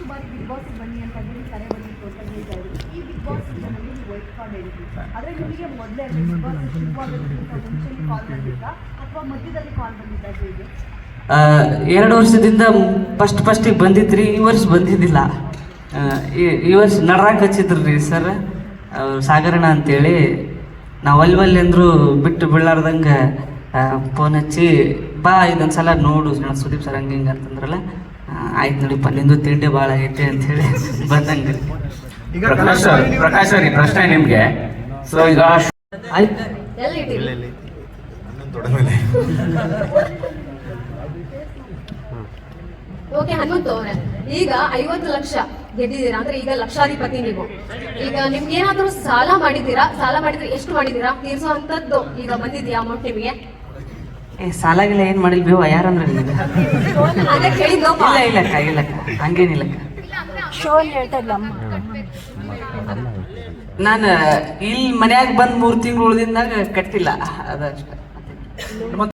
ಸಾಕಷ್ಟು ಬಾರಿ big boss ಬನ್ನಿ ಅಂತ ಹೇಳಿ ಕರೆ ಬಂದಿ ಅಂತ ಹೇಳ್ತಾ ಇದ್ರು ಈ ಬಿಗ್ ಬಾಸ್ ನೀವು ವೈಟ್ ಕಾರ್ಡ್ ಹೇಳಿದ್ರು ಆದರೆ ನಿಮಗೆ ಮೊದಲೇ ಬಿಗ್ ಬಾಸ್ ಶುರುವಾಗೋದಕ್ಕಿಂತ ಮುಂಚೆ ಕಾಲ್ ಬಂದಿದ್ದ ಅಥವಾ ಮಧ್ಯದಲ್ಲಿ ಕಾಲ್ ಬಂದಿದ್ದ ಹೇಗೆ? ಎರಡು ವರ್ಷದಿಂದ ಫಸ್ಟ್ ಫಸ್ಟಿಗೆ ಬಂದಿದ್ರಿ, ಈ ವರ್ಷ ಬಂದಿದ್ದಿಲ್ಲ. ಈ- ವರ್ಷ ನಡ್ರಾಕ್ ಹಚ್ಚಿದ್ರು ರೀ ಸರ್ ಸಾಗರಣ ಅಂತೇಳಿ. ನಾವು ಅಲ್ಲಿ ಅಂದ್ರು ಬಿಟ್ಟು ಬೀಳಾರ್ದಂಗೆ ಫೋನ್ ಹಚ್ಚಿ, ಬಾ ಇದೊಂದು ಸಲ ನೋಡು, ಸುದೀಪ್ ಸರ್ ಹಂಗೆ ಹಿಂಗೆ ಅಂತಂದ್ರಲ್ಲ. ಆಯ್ತು ನೋಡಿ ಪಲ್ಲಿಂದು ತಿಂಡಿ ಭಾಳ ಆಗೈತೆ ಹೇಳಿ ಬಂದಂಗೆ. ಪ್ರಕಾಶ್ ಪ್ರಕಾಶ್ ಅವ್ರಿ ಪ್ರಶ್ನೆ ನಿಮ್ಗೆ. ಸೊ ಈಗ ಓಕೆ ಹನುಮಂತು ಅವರೇ ಈಗ ಐವತ್ತು ಲಕ್ಷ ಗೆದ್ದಿದ್ದೀರಾ? ಅಂದ್ರೆ ಈಗ ಲಕ್ಷಾಧಿಪತಿ ನೀವು. ಈಗ ನಿಮ್ಗೆ ಏನಾದ್ರೂ ಸಾಲ ಮಾಡಿದ್ದೀರಾ? ಸಾಲ ಮಾಡಿದ್ರೆ ಎಷ್ಟು ಮಾಡಿದ್ದೀರಾ? ತೀರ್ಸೋ ಅಂತದ್ದು ಈಗ ಬಂದಿದ್ಯಾ ಅಮೌಂಟ್ ನಿಮಗೆ? ಏ ಏನ್ ಏನು ಮಾಡಿಲ್ಲ ಬೇವ ಯಾರಂದ್ರೆ ನಿಮಗೆ ಇಲ್ಲ ಇಲ್ಲಕ್ಕ ಇಲ್ಲಕ್ಕ ಹಂಗೇನಿಲ್ಲಕ್ಕ ನಾನು ಇಲ್ಲಿ ಮನ್ಯಾಗ ಬಂದು ಮೂರು ತಿಂಗಳು ಉಳ್ದಿಂದಾಗ ಕಟ್ಟಿಲ್ಲ ಅದಷ್ಟೇ